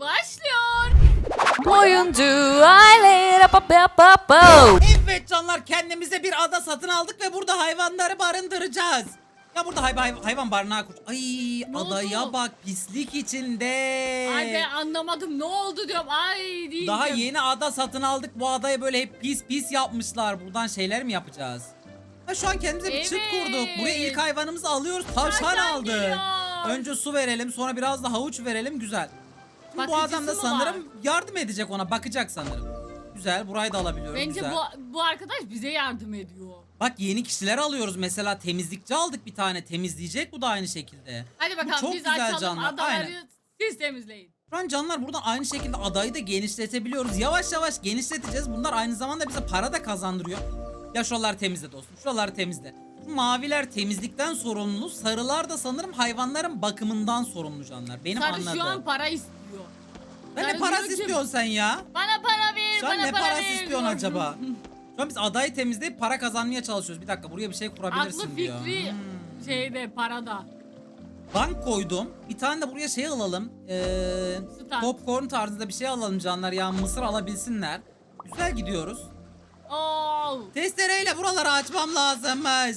başlıyor. Oyuncu aile. Evet canlar kendimize bir ada satın aldık ve burada hayvanları barındıracağız. Ya burada hay- hay- hayvan barınağı kur. Ay Ne adaya oldu? bak pislik içinde. Ay ben anlamadım ne oldu diyorum. Ay diyeceğim. Daha yeni ada satın aldık. Bu adayı böyle hep pis pis yapmışlar. Buradan şeyler mi yapacağız? Ha şu an kendimize bir çift Evet. kurduk. Buraya ilk hayvanımızı alıyoruz. Tavşan Tavşan aldık. geliyor. Önce su verelim, sonra biraz da havuç verelim. Güzel. Şimdi bu Bakıcısı adam da mı sanırım var? yardım edecek ona. Bakacak sanırım. Güzel. Burayı da alabiliyoruz. Bence Güzel. bu, bu arkadaş bize yardım ediyor. Bak yeni kişiler alıyoruz. Mesela temizlikçi aldık bir tane. Temizleyecek bu da aynı şekilde. Hadi bakalım çok biz güzel açalım canlar, adaları aynen. siz temizleyin. Şu an canlar buradan aynı şekilde adayı da genişletebiliyoruz. Yavaş yavaş genişleteceğiz. Bunlar aynı zamanda bize para da kazandırıyor. Ya şuraları temizle dostum. Şuraları temizle. Maviler temizlikten sorumlu. Sarılar da sanırım hayvanların bakımından sorumlu canlar. Benim Sarı anladığım. şu an para istiyor. Ben ne Sarı parası diyor ki, istiyorsun sen ya? Bana para ver, an bana ne para parası ver istiyorsun diyor. acaba? Şu an biz adayı temizleyip para kazanmaya çalışıyoruz. Bir dakika buraya bir şey kurabilirsin Aklı diyor. fikri Hmm. şeyde parada. Bank koydum. Bir tane de buraya şey alalım. Ee, Stand. popcorn tarzında bir şey alalım canlar ya mısır alabilsinler. Güzel gidiyoruz. Oo, Testereyle buraları açmam lazımmış.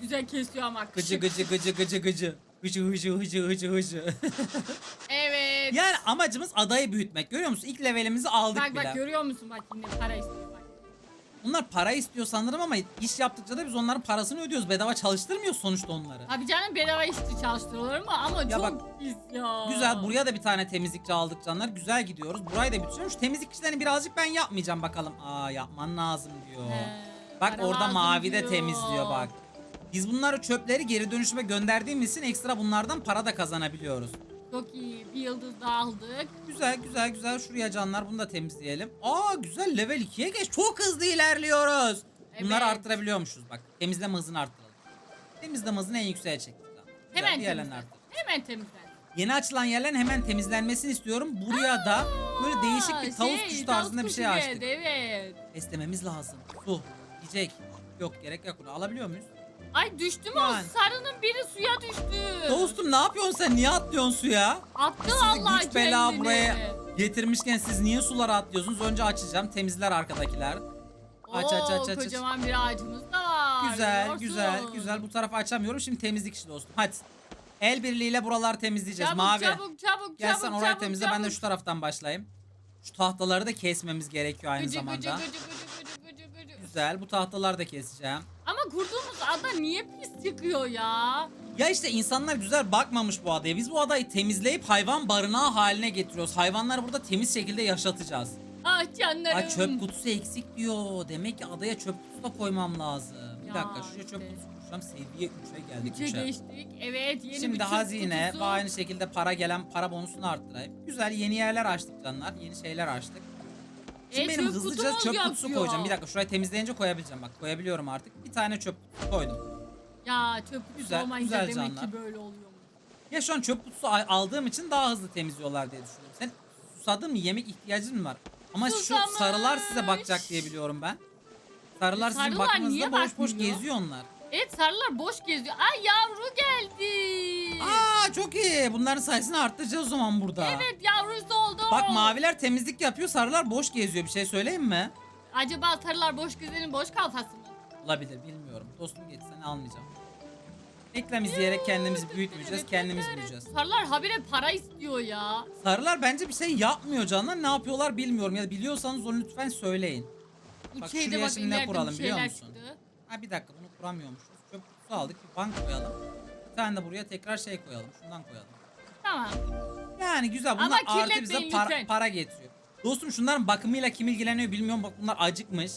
Güzel kesiyor ama. Gıcı gıcı gıcı gıcı gıcı. Hıcı hıcı hıcı hıcı hıcı. Evet. yani amacımız adayı büyütmek. Görüyor musun? İlk levelimizi aldık bak bile. bak görüyor musun bak yine para istiyor bak. Bunlar para istiyor sanırım ama iş yaptıkça da biz onların parasını ödüyoruz. Bedava çalıştırmıyoruz sonuçta onları. Abi canım bedava işçi çalıştırılır mı ama Ya çok bak, pis ya. Güzel buraya da bir tane temizlikçi aldık canlar. Güzel gidiyoruz. Burayı da bitiriyorum. Şu temizlikçilerini birazcık ben yapmayacağım bakalım. Aa yapman lazım diyor. He, Bak para orada lazım mavi de diyor. temizliyor bak. Biz bunları çöpleri geri dönüşüme gönderdiğimiz için ekstra bunlardan para da kazanabiliyoruz. Çok iyi bir yıldız da aldık. Güzel güzel güzel şuraya canlar bunu da temizleyelim. Aa güzel level 2'ye geç. Çok hızlı ilerliyoruz. Bunları Evet. arttırabiliyormuşuz bak. Temizleme hızını arttıralım. Temizleme hızını en yükseğe çektik. Hemen temizlen. Hemen temizlen. Yeni açılan yerlerin hemen temizlenmesini istiyorum. Buraya da böyle değişik bir Aa, tavus şey, kuşu tavus tarzında bir şey açtık. Evet. Beslememiz lazım. Su, yiyecek. Yok gerek yok bunu. Alabiliyor muyuz? Ay düştü mü Yani. o sarının biri suya düştü. Dostum ne yapıyorsun sen? Niye atlıyorsun suya? Attı Sizi vallahi güç bela kendini. buraya getirmişken siz niye sulara atlıyorsunuz? Önce açacağım. Temizler arkadakiler. Aç aç aç Oo, aç. aç. kocaman bir ağacımız da var. Güzel güzel güzel. Bu tarafı açamıyorum. Şimdi temizlik işi dostum. Hadi. El birliğiyle buraları temizleyeceğiz. Çabuk, Mavi. çabuk çabuk Gel sen çabuk, orayı çabuk, temizle. Ben de çabuk. şu taraftan başlayayım. Şu tahtaları da kesmemiz gerekiyor aynı Gıcı, zamanda. gıcı, gıcı, gıcı, gıcı, gıcı, gıcı. Güzel. Bu tahtaları da keseceğim. Kurduğumuz ada niye pis çıkıyor ya? Ya işte insanlar güzel bakmamış bu adaya. Biz bu adayı temizleyip hayvan barınağı haline getiriyoruz. Hayvanları burada temiz şekilde yaşatacağız. Ah canlarım. Ay çöp kutusu eksik diyor. Demek ki adaya çöp kutusu da koymam lazım. Bir Ya dakika şuraya çöp işte. kutusu koyacağım. Seviye 3'e geldik. Üçe üçe. geçtik. Evet yeni bir Şimdi çöp hazine kutusu. ve aynı şekilde para gelen para bonusunu arttırayım. Güzel yeni yerler açtık canlar. Yeni şeyler açtık. Şimdi E, benim çöp hızlıca kutumuz çöp yok kutusu diyor. koyacağım. Bir dakika şurayı temizleyince koyabileceğim. Bak koyabiliyorum artık. Bir tane çöp kutusu koydum. Ya çöp kutusu Güzel, olmayınca güzel demek canlar. ki böyle oluyor. Ya şu an çöp kutusu al- aldığım için daha hızlı temizliyorlar diye düşünüyorum. Sen susadın mı? Yemek ihtiyacın mı var? Ama Susamış. şu sarılar size bakacak diye biliyorum ben. Sarılar E, sizin sarılar niye boş boş bakmıyor? geziyor onlar. Evet sarılar boş geziyor. Ay yavru geldi. Aa çok iyi. Bunların sayısını arttıracağız o zaman burada. Evet yavrusu oldu. Bak maviler temizlik yapıyor, sarılar boş geziyor. Bir şey söyleyeyim mi? Acaba sarılar boş gezenin boş kafası mı? Olabilir, bilmiyorum. Dostum geçsen almayacağım. Reklam izleyerek kendimizi büyütmeyeceğiz, kendimiz büyüyeceğiz. Sarılar habire para istiyor ya. Sarılar bence bir şey yapmıyor canlar. Ne yapıyorlar bilmiyorum. Ya da biliyorsanız onu lütfen söyleyin. Bak şeyde şuraya şimdi ne ileride kuralım bir biliyor şeyler musun? çıktı. Ha bir dakika bunu kuramıyormuşuz. Çöp kutusu aldık, bir bank koyalım. Tane de buraya tekrar şey koyalım. Şundan koyalım. Tamam. Yani güzel bunlar Ama artı bize kirletmeyin para, lütfen. para getiriyor. Dostum şunların bakımıyla kim ilgileniyor bilmiyorum. Bak bunlar acıkmış.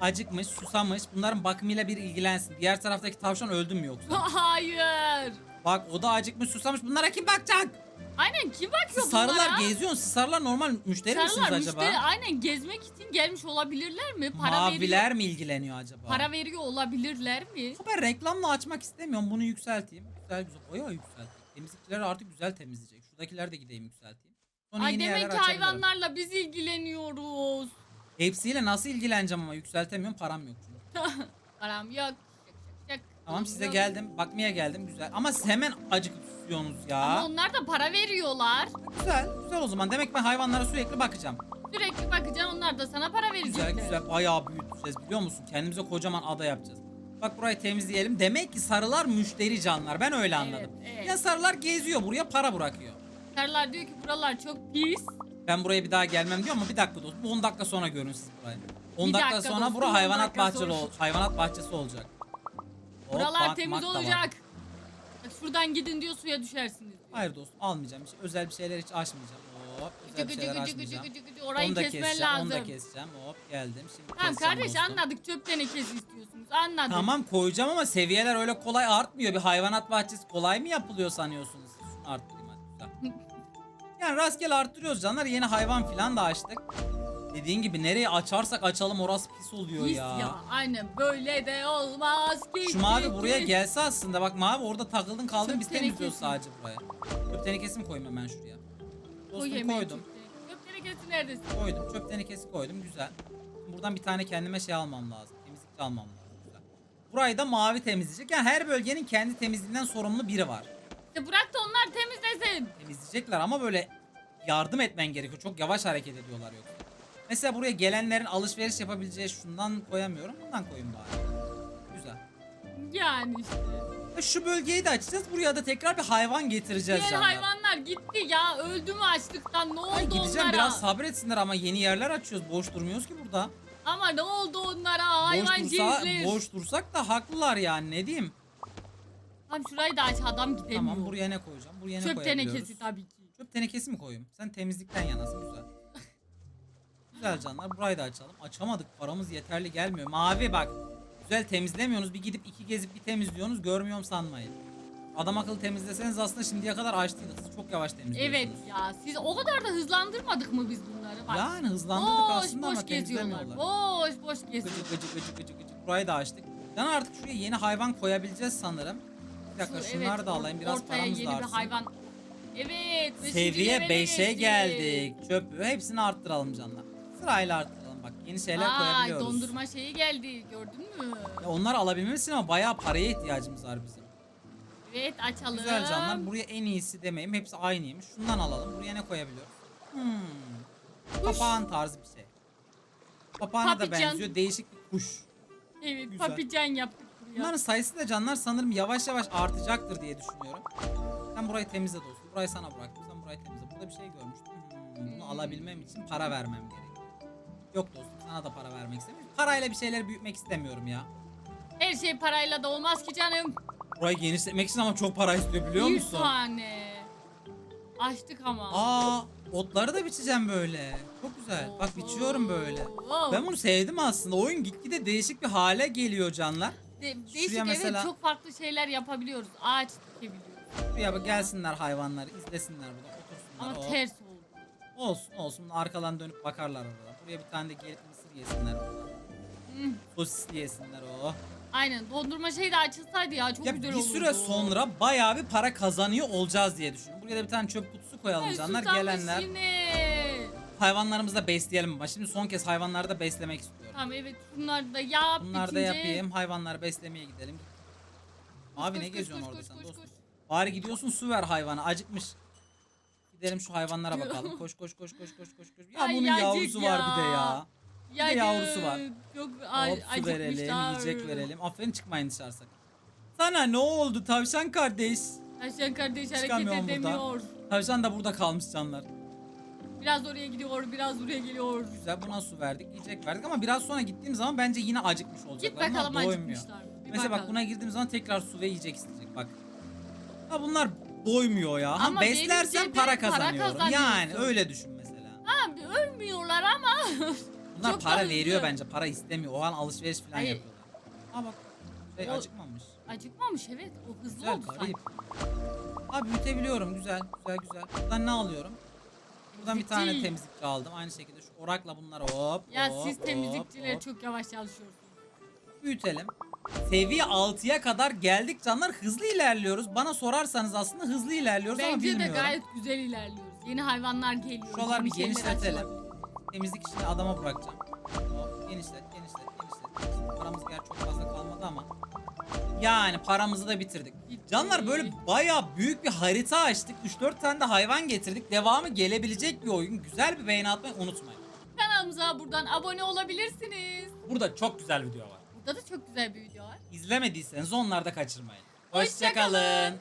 Acıkmış, susamış. Bunların bakımıyla bir ilgilensin. Diğer taraftaki tavşan öldü mü yoksa? Hayır. Bak o da acıkmış, susamış. Bunlara kim bakacak? Aynen kim bakıyor Siz bunlara? sarılar geziyorsun. Siz sarılar normal müşteri Sarılar misiniz acaba? müşteri aynen gezmek için gelmiş olabilirler mi? Para Maviler veriyor. mi ilgileniyor acaba? Para veriyor olabilirler mi? Ben reklamla açmak istemiyorum. Bunu yükselteyim. Güzel güzel. Oya yükselteyim. Temizlikçiler artık güzel temizleyecek. Şuradakiler de gideyim yükselteyim. Sonra Ay yeni demek yerler ki açabilirim. hayvanlarla biz ilgileniyoruz. Hepsiyle nasıl ilgileneceğim ama yükseltemiyorum. Param yok çünkü. Param yok. Şak şak şak. Tamam size Yok. geldim. Bakmaya geldim. Güzel. Ama siz hemen acıkıp istiyorsunuz ya? Ama onlar da para veriyorlar. Güzel, güzel o zaman. Demek ben hayvanlara sürekli bakacağım. Sürekli bakacaksın onlar da sana para verecekler. Güzel güzel bayağı büyüteceğiz biliyor musun? Kendimize kocaman ada yapacağız. Bak burayı temizleyelim. Demek ki sarılar müşteri canlar. Ben öyle anladım. evet. Ya sarılar geziyor buraya para bırakıyor. Sarılar diyor ki buralar çok pis. Ben buraya bir daha gelmem diyor ama bir dakika dostum. 10 dakika sonra görün siz burayı. 10 Bir dakika, dakika sonra dostum, bura 10 hayvanat dakika bahçeli sonra. ol, hayvanat bahçesi olacak. Hop, Buralar bak, temiz mak da var. olacak. Şuradan gidin diyor suya düşersiniz. diyor. Hayır dostum almayacağım. Hiç, özel bir şeyler hiç açmayacağım. Hop Gıcı bir gıcı şeyler gıcı gıcı açmayacağım. gıcı gıcı orayı Onu da kesmen keseceğim, lazım. onu da keseceğim. Hop geldim. Şimdi Tamam keseceğim kardeş dostum. anladık çöp tenekesi istiyorsunuz anladık. Tamam koyacağım ama seviyeler öyle kolay artmıyor. Bir hayvanat bahçesi kolay mı yapılıyor sanıyorsunuz? Şunu arttırayım hadi güzel. yani rastgele arttırıyoruz canlar. Yeni hayvan filan da açtık. Dediğin gibi nereye açarsak açalım orası pis oluyor Pis ya. ya. aynen böyle de olmaz ki. Şu mavi buraya gelse aslında bak mavi orada takıldın kaldın Çöp biz temizliyoruz tenekesi. sadece buraya. Çöp tenekesi mi koyayım hemen şuraya? Dostum koydum. Çöp tenekesi neredesin? Koydum. Çöp tenekesi koydum. Güzel. Buradan bir tane kendime şey almam lazım. Temizlikçi almam lazım. Güzel. Burayı da mavi temizleyecek. Yani her bölgenin kendi temizliğinden sorumlu biri var. İşte bırak da onlar temizlesin. Temizleyecekler ama böyle yardım etmen gerekiyor. Çok yavaş hareket ediyorlar yoksa. Mesela buraya gelenlerin alışveriş yapabileceği şundan koyamıyorum. Bundan koyayım bari. Güzel. Yani işte. E Şu bölgeyi de açacağız. Buraya da tekrar bir hayvan getireceğiz Diğer canlar. hayvanlar gitti ya öldü mü açlıktan ne oldu Ay gideceğim onlara? biraz sabretsinler ama yeni yerler açıyoruz. Boş durmuyoruz ki burada. Ama ne oldu onlara hayvan boş, dursa, cinsler. boş dursak da haklılar yani ne diyeyim. Tamam şurayı da aç adam gidemiyor. Tamam buraya ne koyacağım? Buraya ne Çöp koyabiliyoruz? tenekesi tabii ki. Çöp tenekesi mi koyayım? Sen temizlikten yanasın güzel. Güzel canlar burayı da açalım. Açamadık paramız yeterli gelmiyor. Mavi bak. Güzel temizlemiyorsunuz. Bir gidip iki gezip bir temizliyorsunuz. Görmüyorum sanmayın. Adam akıllı temizleseniz aslında şimdiye kadar açtıydık. Siz çok yavaş temizliyorsunuz. Evet ya siz o kadar da hızlandırmadık mı biz bunları? Bak. Yani hızlandırdık boş aslında boş ama temizlemiyorlar. Boş boş geziyorlar. Gıcık gıcık gıcık gıcık gıcık. Burayı da açtık. Yani artık şuraya yeni hayvan koyabileceğiz sanırım. Bir dakika Şu- şunları evet, da alayım. Biraz ortaya paramız yeni da bir artsın. hayvan. Evet. Seviye levele 5'e geçtik. geldik. Çöpü hepsini arttıralım canlar. Sırayla arttıralım bak. Yeni şeyler Ay koyabiliyoruz. dondurma şeyi geldi gördün mü? Ya onları alabilmemiz için ama bayağı paraya ihtiyacımız var bizim. Evet açalım. Güzel canlar. Buraya en iyisi demeyeyim. Hepsi aynıymış. Şundan alalım. Buraya ne koyabiliyoruz? Hmm. Kuş. Papağan tarzı bir şey. Papağana da Papican. benziyor. Değişik bir kuş. Evet Güzel. papican yaptık buraya. Bunların sayısı da canlar sanırım yavaş yavaş artacaktır diye düşünüyorum. Sen burayı temizle dostum. Burayı sana bıraktım. Sen burayı temizle. Burada bir şey görmüştüm. Hmm, bunu alabilmem için para vermem gerek. Yok dostum sana da para vermek istemiyorum. Parayla bir şeyler büyütmek istemiyorum ya. Her şey parayla da olmaz ki canım. Burayı genişletmek için ama çok para istiyor biliyor bir musun? tane. Açtık ama. Aa, otları da biçeceğim böyle. Çok güzel. Bak biçiyorum böyle. Oo. Ben bunu sevdim aslında. Oyun gitgide değişik bir hale geliyor canlar. De- değişik Şuraya mesela- evet çok farklı şeyler yapabiliyoruz. Ağaç dikebiliyoruz. Şuraya bak gelsinler hayvanlar, izlesinler burada, Ama otursunlar. Hop. ters oldu. Olsun olsun arkadan dönüp bakarlar orada. Buraya bir tane de gelip mısır yesinler. Hmm. Sosisli yesinler o. Aynen dondurma şey de açılsaydı ya çok ya güzel bir olurdu. süre sonra bayağı bir para kazanıyor olacağız diye düşünüyorum. Buraya da bir tane çöp kutusu koyalım Ay, canlar gelenler. Yine. Hayvanlarımızı da besleyelim ama şimdi son kez hayvanları da beslemek istiyorum. Tamam evet şunları da yap. Bunları da yapayım. Hayvanları beslemeye gidelim. Abi koş, ne koş, geziyorsun koş, orada koş, sen koş, dostum? koş. Bari gidiyorsun su ver hayvana acıkmış. Gidelim şu hayvanlara bakalım. Koş koş koş koş koş koş koş. Ya Ay, bunun yacık yavrusu var bir de ya. ya. Bir de yavrusu var. Çok a- Hop su verelim, acıkmışlar. yiyecek verelim. Aferin çıkmayın dışarı sakın. Sana ne oldu tavşan kardeş? Ayşen kardeş hareket Çıkamıyorum buradan. edemiyor. Tavşan da burada kalmış canlar. Biraz oraya gidiyor, biraz buraya geliyor. Güzel buna su verdik, yiyecek verdik ama biraz sonra gittiğim zaman bence yine acıkmış olacaklar. Git bakalım doymuyor. acıkmışlar. mı? Bir Mesela bak bakalım. buna girdiğim zaman tekrar su ve yiyecek isteyecek bak. Ha bunlar doymuyor ya. Ha, Ama beslersen benim para cebim para kazanıyorum. kazanıyorsun. yani öyle düşün mesela. Abi ölmüyorlar ama. Bunlar Çok para hızlı. veriyor bence. Para istemiyor. O an alışveriş falan Hayır. yapıyorlar. Ha bak. Şey O- acıkmamış. Acıkmamış evet. O hızlı Güzel oldu sanki. garip. Abi büyütebiliyorum. Güzel güzel güzel. Buradan ne alıyorum? Buradan bir tane Temizlikçi. temizlikçi aldım. Aynı şekilde şu orakla bunları hop Ya hop, siz hop, temizlikçiler hop. çok yavaş çalışıyorsunuz. büyütelim. Seviye 6'ya kadar geldik canlar hızlı ilerliyoruz. Bana sorarsanız aslında hızlı ilerliyoruz ama Bence de gayet güzel ilerliyoruz. Yeni hayvanlar geliyor. Şuralar bir genişletelim. Temizlik işini adama bırakacağım. Genişlet, genişlet, genişlet. Paramız gerçi çok fazla kalmadı ama. Yani paramızı da bitirdik. Gitti. Canlar böyle bayağı büyük bir harita açtık. 3-4 tane de hayvan getirdik. Devamı gelebilecek bir oyun. Güzel bir beğeni atmayı unutmayın. Kanalımıza buradan abone olabilirsiniz. Burada çok güzel video var da çok güzel bir video var. İzlemediyseniz onları da kaçırmayın. Hoşçakalın. Hoşça.